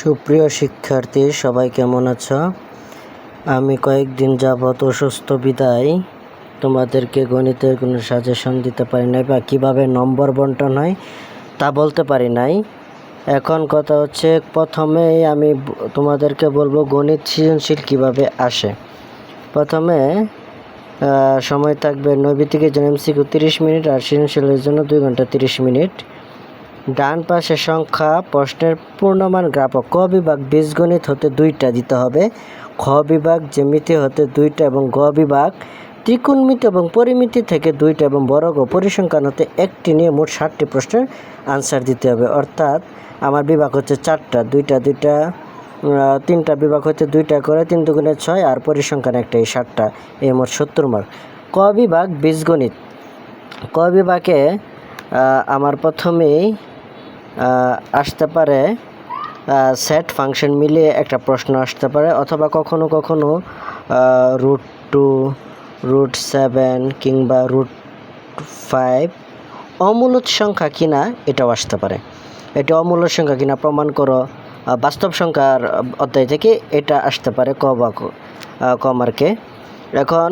সুপ্রিয় শিক্ষার্থী, সবাই কেমন আছো? আমি কয়েকদিন যাবৎ অসুস্থ, বিদায়। তোমাদেরকে গণিতের কোনো সাজেশন দিতে পারি নাই বা কীভাবে নম্বর বন্টন হয় তা বলতে পারি নাই। এখন কথা হচ্ছে প্রথমেই আমি তোমাদেরকে বলব গণিত সৃজনশীল কীভাবে আসে। প্রথমে সময় থাকবে নৈবিতিকের জন্য এমসিকিউ তিরিশ মিনিট আর সৃজনশীলের জন্য দুই ঘণ্টা তিরিশ মিনিট। ডান পাশে সংখ্যা প্রশ্নের পূর্ণমান গ্রাপক ক বিভাগ বীজগণিত হতে দুইটা দিতে হবে। খ বিভাগ জ্যামিতি হতে দুইটা এবং গ বিভাগ ত্রিকোণমিতি এবং পরিমিতি থেকে দুইটা এবং বর্গ পরিসংখ্যান হতে একটি নিয়ে মোট ষাটটি প্রশ্নের আনসার দিতে হবে। অর্থাৎ আমার বিভাগ হচ্ছে চারটা, দুইটা দুইটা তিনটা বিভাগ হচ্ছে দুইটা করে তিন দুগুণে ছয় আর পরিসংখ্যান একটা এই ষাটটা এই মোট সত্তর মার্ক ক বিভাগ বীজগণিত। ক বিভাগে আমার প্রথমেই আসতে পারে সেট ফাংশন মিলিয়ে একটা প্রশ্ন আসতে পারে অথবা কখনো কখনো রুট টু রুট সেভেন কিংবা রুট ফাইভ অমূলত সংখ্যা কিনা এটাও আসতে পারে। এটা অমূল্য সংখ্যা কিনা প্রমাণ করো বাস্তব সংখ্যার অধ্যায় থেকে এটা আসতে পারে ক বা ক আহ, মার্কে এখন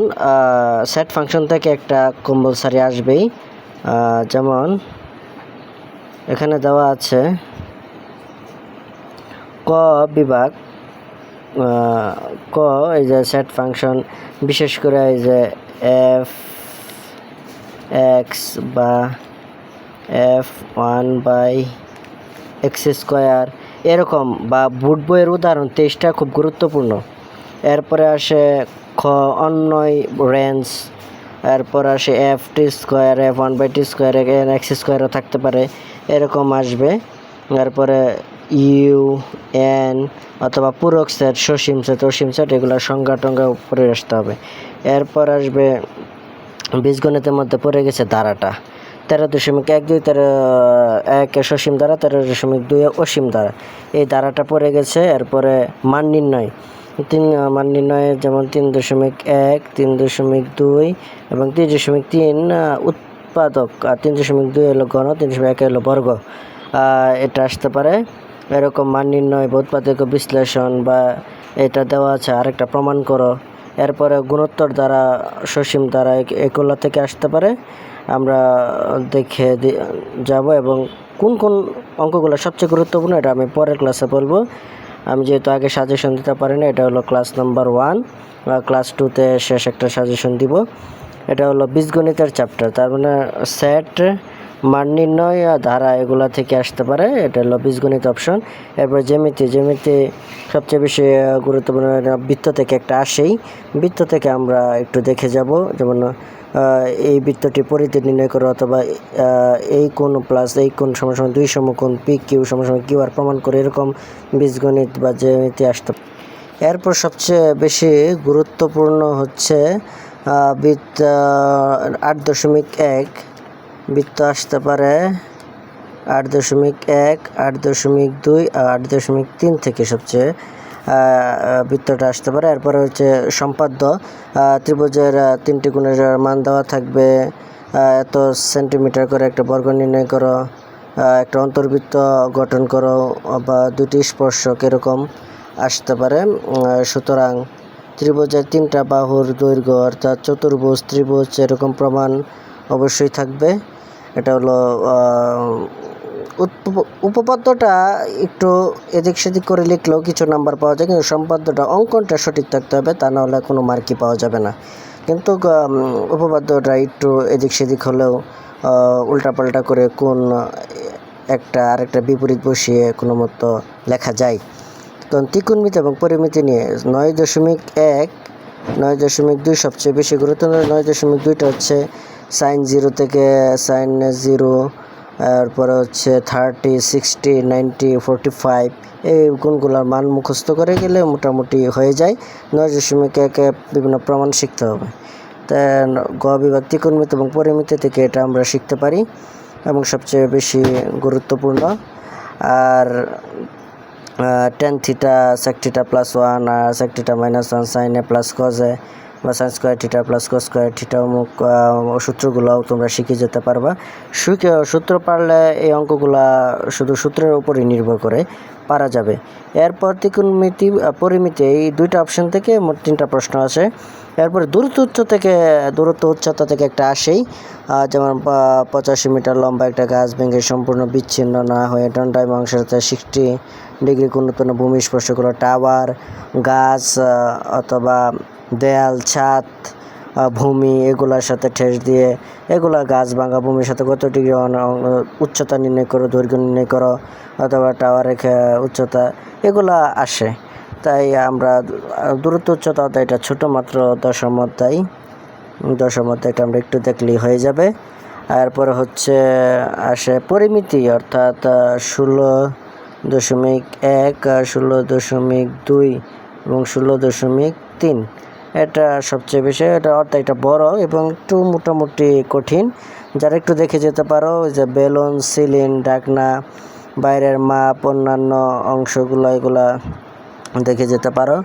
সেট ফাংশন থেকে একটা কম্পালসারি আসবেই যেমন এখানে দেওয়া আছে ক বিভাগ ক এই যে সেট ফাংশন বিশেষ করে এই যে এফ এক্স বা F one by X square এরকম বা বুট বইয়ের উদাহরণ তেইশটা খুব গুরুত্বপূর্ণ। এরপরে আসে খ অন্যয় রেঞ্জ এরপর আসে F T square F one by T square N X স্কোয়ারও থাকতে পারে। এরকম আসবে। এরপরে ইউ এন অথবা পূরক সেট সসীম সেট অসীম সেট এগুলো সংজ্ঞা টঙ্গা উপরে আসতে হবে। এরপর আসবে বীজগণিতের মধ্যে পড়ে গেছে ধারাটা। তেরো দশমিক এক দুই, তেরো, এক সসীম দ্বারা তেরো দশমিক দুই অসীম দ্বারা এই ধারাটা পড়ে গেছে, এরপরে মান নির্ণয়। তিন মান নির্ণয়ে যেমন তিন দশমিক এক, তিন দশমিক দুই এবং তিন দশমিক তিন উৎপাদক। আর তিন দশমিক দুই হলো গণ তিন দশমিক এক হলো বর্গ। এটা আসতে পারে। এরকম মান নির্ণয় বা উৎপাদক বিশ্লেষণ বা এটা দেওয়া আছে। আরেকটা প্রমাণ করো। এরপরে গুণোত্তর দ্বারা, সসীম দ্বারা এ- এগুলো থেকে আসতে পারে। আমরা দেখে যাব এবং কোন কোন অঙ্কগুলো সবচেয়ে গুরুত্বপূর্ণ এটা আমি পরের ক্লাসে বলব। আমি যেহেতু আগে সাজেশন দিতে পারি না এটা হলো ক্লাস নাম্বার ওয়ান ক্লাস টুতে শেষ একটা সাজেশন দিব। এটা হলো বীজগণিতের চ্যাপ্টার তার মানে সেট মান নির্ণয় ধারা এগুলা থেকে আসতে পারে, এটা হলো বীজগণিত অপশন এরপর জ্যামিতি জ্যামিতি সবচেয়ে বেশি গুরুত্বপূর্ণ বৃত্ত থেকে একটা আসেই। বৃত্ত থেকে আমরা একটু দেখে যাব, যেমন এই বৃত্তটি পরিধি নির্ণয় করো অথবা এই কোন প্লাস এই কোন সমান দুই সমকোণ পি কিউ সমান কিউ আর প্রমাণ করে এরকম বীজগণিত বা জ্যামিতি আসতে এরপর সবচেয়ে বেশি গুরুত্বপূর্ণ হচ্ছে বৃত্ত আট দশমিক এক বৃত্ত আসতে পারে, আট দশমিক এক, আট দশমিক দুই আট দশমিক তিন থেকে সবচেয়ে বৃত্তটা আসতে পারে। এরপরে হচ্ছে সম্পাদ্য ত্রিভুজের তিনটি গুণের মান দেওয়া থাকবে। এত সেন্টিমিটার করে একটা বর্গ নির্ণয় করো। একটা অন্তর্বৃত্ত গঠন করো বা দুটি স্পর্শক এরকম আসতে পারে। সুতরাং ত্রিভুজের তিনটা বাহুর দৈর্ঘ্য অর্থাৎ চতুর্ভুজ, ত্রিভুজ এরকম প্রমাণ অবশ্যই থাকবে। এটা হলো উপপাদ্যটা একটু এদিক সেদিক করে লিখলেও কিছু নাম্বার পাওয়া যায়, কিন্তু সম্পাদ্যটা অঙ্কনটা সঠিক থাকতে হবে, তা নাহলে কোনো মার্কি পাওয়া যাবে না। কিন্তু উপপাদ্যটা একটু এদিক সেদিক হলেও উল্টাপাল্টা করে কোন একটা আরেকটা বিপরীত বসিয়ে কোনো মতো লেখা যায়। কারণ ত্রিকোণমিতি এবং পরিমিতি নিয়ে নয় দশমিক এক, নয় দশমিক দুই সবচেয়ে বেশি গুরুত্বপূর্ণ, নয় দশমিক দুইটা হচ্ছে সাইন জিরো থেকে সাইন জিরো তারপরে হচ্ছে thirty sixty ninety forty five এই গুণগুলোর মান মুখস্থ করে গেলে মোটামুটি হয়ে যায়। নয় দশমিক একে বিভিন্ন প্রমাণ শিখতে হবে। তা গ বিভাগ ত্রিকোণমিতি এবং পরিমিতি থেকে এটা আমরা শিখতে পারি এবং সবচেয়ে বেশি গুরুত্বপূর্ণ। আর tan theta sec theta plus one আর সেক থিটা মাইনাস ওয়ান সাইনে প্লাস কজে বা sine square theta plus cos square theta অমুক সূত্রগুলোও তোমরা শিখে যেতে পারবা। সূত্র পারলে এই অঙ্কগুলা শুধু সূত্রের উপরই নির্ভর করে, পারা যাবে। এরপর ত্রিকোণমিতি পরিমিতি, এই দুইটা অপশন থেকে মোট তিনটা প্রশ্ন আছে এরপরে দূরত্ব উচ্চ থেকে, দূরত্ব উচ্চতা থেকে একটা আসেই যেমন পঁচাশি মিটার লম্বা একটা গাছ ভেঙে সম্পূর্ণ বিচ্ছিন্ন না হয়ে দণ্ডায় মাংসের সিক্সটি ডিগ্রি কোণোত্তন্ন ভূমি স্পর্শ করে টাওয়ার, গাছ অথবা দেয়াল, ছাদ ভূমি, এগুলার সাথে ঠেস দিয়ে এগুলা গাছ ভাঙা ভূমির সাথে কত ডিগ্রি উচ্চতা নির্ণয় করো, দৈর্ঘ্য নির্ণয় করো, অথবা টাওয়ারের উচ্চতা, এগুলা আসে। তাই আমরা দূরত্ব উচ্চতা এটা ছোটো মাত্র দশম অধ্যায় দশম অধ্যায়টা আমরা একটু দেখলেই হয়ে যাবে। এরপরে হচ্ছে আসে পরিমিতি, অর্থাৎ ষোলো দশমিক এক আর ষোলো দশমিক দুই এবং ষোলো দশমিক তিন। এটা সবচেয়ে বেশি, এটা অর্থাৎ এটা বড় এবং একটু মোটামুটি কঠিন। যারা একটু দেখে যেতে পারো যে বেলুন সিলিন ডাকনা, বাইরের মাপ, অন্যান্য অংশগুলো, এগুলা দেখে যেতে পারো।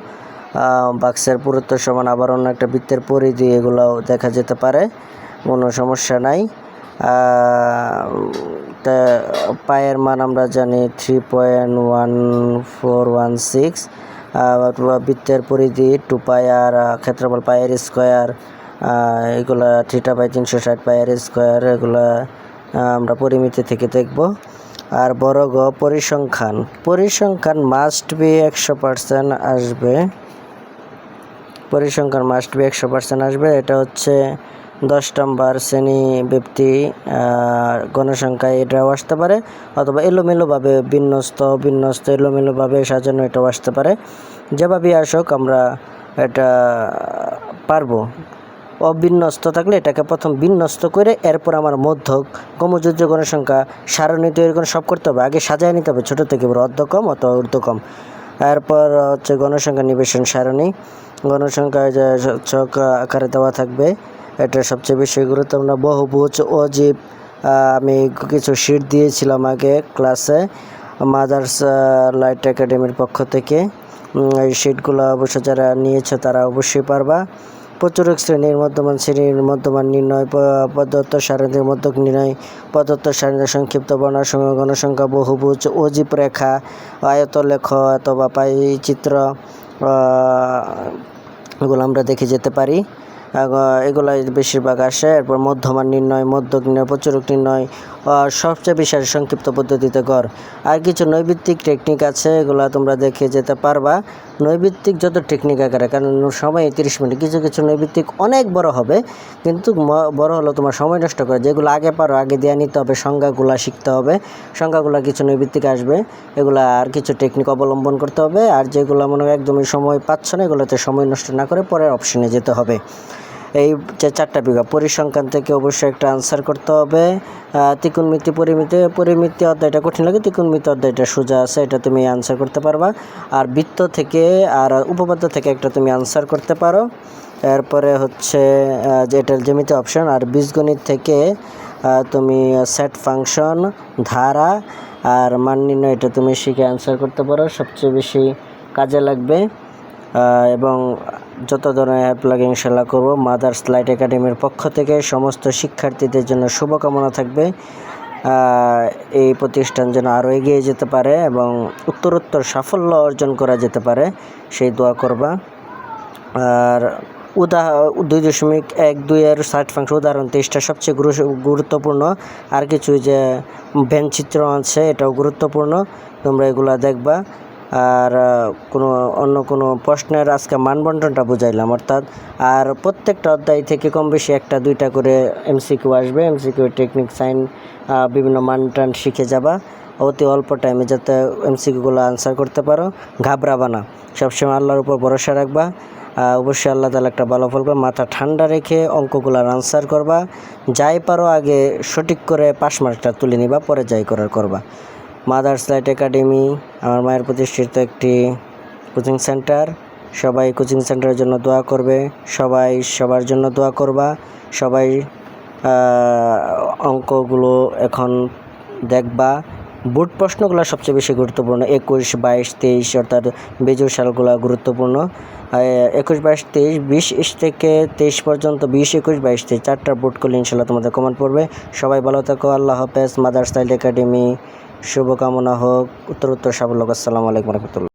বাক্সের পুরুত্ব সমান, আবার অন্য একটা বৃত্তের পরিধি, এগুলোও দেখা যেতে পারে, কোনো সমস্যা নাই। তা, পায়ের মান আমরা জানি three point one four one six বৃত্তের পরিধি টু পায়ার ক্ষেত্রফল পায়ের স্কোয়ার এগুলা থ্রিটা বাই তিনশো ষাট পায়ের স্কোয়ার এগুলা আমরা পরিমিতি থেকে দেখব। আর বড় গ, পরিসংখ্যান। পরিসংখ্যান মাস্ট বি একশো পার্সেন্ট আসবে। পরিসংখ্যান মাস্ট বি একশো পার্সেন্ট আসবে। এটা হচ্ছে দশ নম্বর শ্রেণি ব্যক্তি গণসংখ্যায় এটাও আসতে পারে, অথবা এলোমেলোভাবে বিন্যস্ত বিন্যস্ত, এলোমেলোভাবে সাজানো এটাও আসতে পারে। যেভাবেই আসুক, আমরা এটা পারব। অবিন্যস্ত থাকলে এটাকে প্রথম বিন্যস্ত করে এরপর আমার মধ্যক কমযুদ্ধ গণসংখ্যা, সারণী তৈরি সব করতে হবে। আগে সাজায় নিতে হবে, ছোটো থেকে বড় অর্ধকম অথবা ঊর্ধ্বকম। এরপর হচ্ছে গণসংখ্যা নিবেশন সারণী। গণসংখ্যায় যে চক আকারে দেওয়া থাকবে, এটা সবচেয়ে বেশি গুরুত্বপূর্ণ। বহুভুজ অজীব আমি কিছু শিট দিয়েছিলাম আগে ক্লাসে মাদার্স লাইট একাডেমির পক্ষ থেকে। এই শিটগুলো অবশ্য যারা নিয়েছে তারা অবশ্যই পারবা। প্রচুরক শ্রেণির মধ্যমান শ্রেণির মধ্যমান নির্ণয় পদত্ত সারণীর মধ্যক নির্ণয় পদত্ত সারণীর সংক্ষিপ্ত বর্ণাসমূহ গণসংখ্যা বহুভুজ, অজীব রেখা আয়তলেখ অথবা পাই চিত্র এগুলো আমরা দেখে যেতে পারি। এগুলো বেশিরভাগ আসে। এরপর মধ্যমান নির্ণয়, মধ্যক নির্ণয়, প্রচুরক নির্ণয় সবচেয়ে বেশি আসে সংক্ষিপ্ত পদ্ধতিতে কর আর কিছু নৈবিত্তিক টেকনিক আছে, এগুলো তোমরা দেখে যেতে পারবা। নৈবিত্তিক যত টেকনিক আকারে, কারণ সময় তিরিশ মিনিট, কিছু কিছু নৈবিত্তিক অনেক বড় হবে, কিন্তু বড় হলো তোমার সময় নষ্ট করে। যেগুলো আগে পারো, আগে দিয়ে নিতে হবে, সংজ্ঞাগুলো শিখতে হবে, সংজ্ঞাগুলো কিছু নৈবিত্তিক আসবে, এগুলো আর কিছু টেকনিক অবলম্বন করতে হবে, আর যেগুলো মনে হয় একদমই সময় পাচ্ছ না, এগুলোতে সময় নষ্ট না করে পরের অপশনে যেতে হবে। এই যে চারটা বিভাগ। পরিসংখ্যান থেকে অবশ্যই একটা আনসার করতে হবে। ত্রিকোণমিতি পরিমিতি পরিমিতি অধ্যায়টা কঠিন লাগে ত্রিকোণমিতি অধ্যায়টা সোজা আছে এটা তুমি আনসার করতে পারবা। আর বৃত্ত থেকে আর উপপাদ্য থেকে একটা তুমি আনসার করতে পারো। এরপরে হচ্ছে আহ, যে এটার জ্যামিতি অপশন আর বীজগণিত থেকে তুমি সেট ফাংশন ধারা আর মান নির্ণয় এটা তুমি শিখে আনসার করতে পারো। সবচেয়ে বেশি কাজে লাগবে। এবং যত ধরনের অ্যাপ লাগে ইনশাল্লাহ করব মাদার্স লাইট একাডেমির পক্ষ থেকে সমস্ত শিক্ষার্থীদের জন্য শুভকামনা থাকবে। এই প্রতিষ্ঠান যেন আরও এগিয়ে যেতে পারে এবং উত্তরোত্তর সাফল্য অর্জন করা যেতে পারে, সেই দোয়া করবা। আর উদাহ, দুই দশমিক এক দুই এর ষাট ফাংশ উদাহরণ তেইশটা সবচেয়ে গুরু- গুরুত্বপূর্ণ। আর কিছু যে চিত্র আছে, এটাও গুরুত্বপূর্ণ। তোমরা এগুলা দেখবা। আর কোনো অন্য কোনো প্রশ্নের আজকে মানবন্টনটা বুঝাইলাম, অর্থাৎ, আর প্রত্যেকটা অধ্যায় থেকে কম বেশি একটা, দুইটা করে এমসিকিউ আসবে। এমসিকিউ টেকনিক সাইন বিভিন্ন মান টান শিখে যাবা। অতি অল্প টাইমে যাতে এমসিকিউগুলো আনসার করতে পারো। ঘাবড়াবা না। সবসময় আল্লাহর উপর ভরসা রাখবা। অবশ্যই আল্লাহ তালা একটা ভালো ফল করবে মাথা ঠান্ডা রেখে অঙ্কগুলার আনসার করবা। যাই পারো, আগে সঠিক করে পাস মার্কটা তুলে নিবা, পরে যাই করার করবা। মাদার্স লাইট একাডেমি আমার মায়ের প্রতিষ্ঠিত একটি কোচিং সেন্টার সবাই কোচিং সেন্টারের জন্য দোয়া করবে। সবাই সবার জন্য দোয়া করবা। সবাই অঙ্কগুলো এখন দেখবা। বোর্ড প্রশ্নগুলো সবচেয়ে বেশি গুরুত্বপূর্ণ। একুশ, বাইশ, তেইশ, অর্থাৎ বেজোর সালগুলো গুরুত্বপূর্ণ। একুশ, বাইশ, তেইশ, বিশ, ইস থেকে তেইশ পর্যন্ত বিশ, একুশ, বাইশ, তেইশ, চারটা বোর্ড করলে ইনশাল্লাহ তোমাদের কমান পড়বে। সবাই ভালো থাকো। আল্লাহ হাফেজ। মাদার্স লাইট একাডেমি শুভকামনা হোক উত্তর উত্তর সাফল্য। আসসালামু আলাইকুম রহমতুল্লাহ